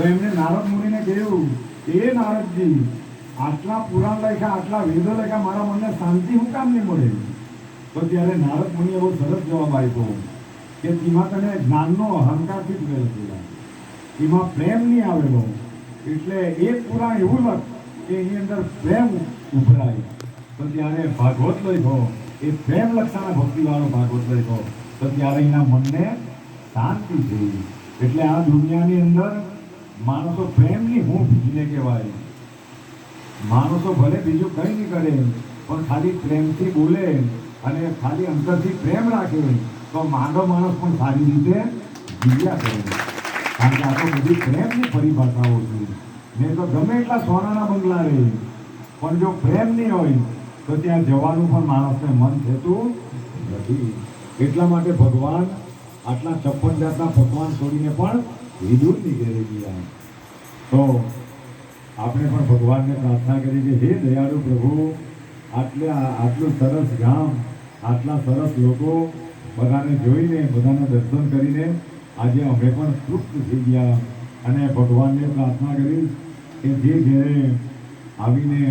તો એમને નારદ મુનિને કહ્યું એ નારદજી, આટલા પુરાણ લખ્યા, આટલા વેદો લખ્યા, મારા મનને શાંતિ હું કામ નહીં મળે? તો ત્યારે નારદ મુનિએ બહુ સરસ જવાબ આપ્યો કે, તેમાં તને જ્ઞાનનો અહંકારથી જ મેળવેલા એમાં પ્રેમ નહીં આવેલો. એટલે એક પુરાણ એવું લખ કે એની અંદર પ્રેમ ઉભરાય. તો ત્યારે ભાગવત લખ્યો. એ પ્રેમ લક્ષાના ભક્તિવાળો ભાગવત લખ્યો. તો ત્યારે એના મનને શાંતિ થઈ. એટલે આ દુનિયાની અંદર માણસો પ્રેમની હૂંફ જેને કહેવાય. માણસો ભલે બીજું કંઈ નહીં કરે, પણ ખાલી પ્રેમથી બોલે અને ખાલી અંતરથી પ્રેમ રાખે, તો માંડો માણસ પણ સારી રીતે જીવ્યા કરે. કારણ કે આ તો બધી પ્રેમની પરિભાષાઓ છે. નહીં તો ગમે એટલા સોનાના બંગલા રહે પણ જો પ્રેમ નહીં હોય, તો ત્યાં જવાનું પણ માણસને મન થતું નથી. એટલા માટે ભગવાન આટલા છપ્પન જાતના પકવાન છોડીને પણ વિદુરની ઘેરે ગયા તો આપણે પણ ભગવાનને પ્રાર્થના કરી કે, હે દયાળુ પ્રભુ, આટલે આટલું સરસ ગામ આટલા સરસ લોકો બધાને જોઈને, બધાને દર્શન કરીને આજે અમે પણ તૃપ્ત થઈ ગયા. અને ભગવાનને પ્રાર્થના કરી કે, જે ઘેરે આવીને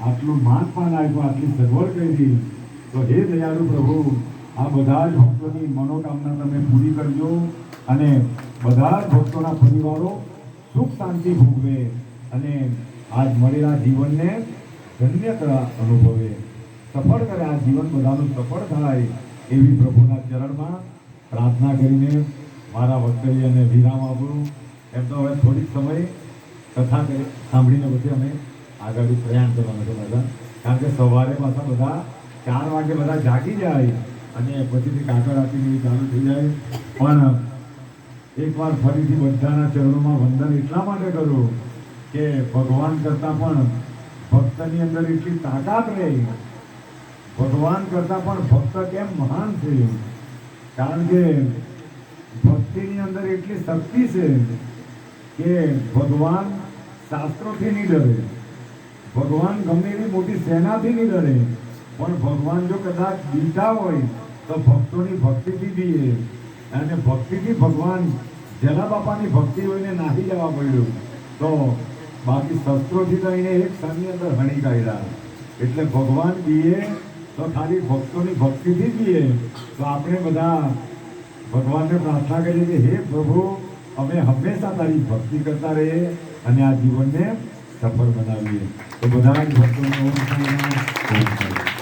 આટલું માન પાન આપ્યું આટલી સગવડ કરી, તો હે દયાળુ પ્રભુ, આ બધા જ ભક્તોની મનોકામના તમે પૂરી કરજો અને બધા જ ભક્તોના પરિવારો સુખ શાંતિ ભોગવે અને આજ મળેલા જીવનને ધન્યતા અનુભવે. સફળ કરે આ જીવન, બધાનું સફળ થાય એવી પ્રભુના ચરણમાં પ્રાર્થના કરીને મારા વક્તવ્યને વિરામ આપું. એમ તો હવે થોડીક સમય કથા સાંભળીને પછી અમે આગળ પ્રયાણ કરવાનું છે બધા. કારણ કે સવારે પાછા બધા ચાર વાગે બધા જાગી જાય અને પછીથી કાકર આપીને ચાલુ થઈ જાય. પણ એકવાર ફરીથી બધાના ચરણોમાં વંદન એટલા માટે કરું કે ભગવાન કરતાં પણ ભક્તની અંદર એટલી તાકાત રહે. ભગવાન કરતાં પણ ભક્ત કેમ મહાન છે? કારણ કે ભક્તિની અંદર એટલી શક્તિ છે કે ભગવાન શાસ્ત્રોથી નહીં ડરે. ભગવાન ગમે એવી મોટી સેનાથી નહીં ડરે. પણ ભગવાન જો કદાચ બીતા હોય તો ભક્તોની ભક્તિથી બીએ. અને ભક્તિથી ભગવાન જલા બાપાની ભક્તિ હોઈને નાહી જવા પડ્યું તો બાકી શસ્ત્રોથી તો એને એક ક્ષણની અંદર હણી કાઢ્યા. એટલે ભગવાન બીએ તો ખાલી ભક્તોની ભક્તિથી બીએ તો આપણે બધા ભગવાનને પ્રાર્થના કરીએ કે હે પ્રભુ, અમે હંમેશા તારી ભક્તિ કરતા રહીએ અને આ જીવનને સફળ બનાવીએ. તો બધા જ ભક્તોને ઓમ.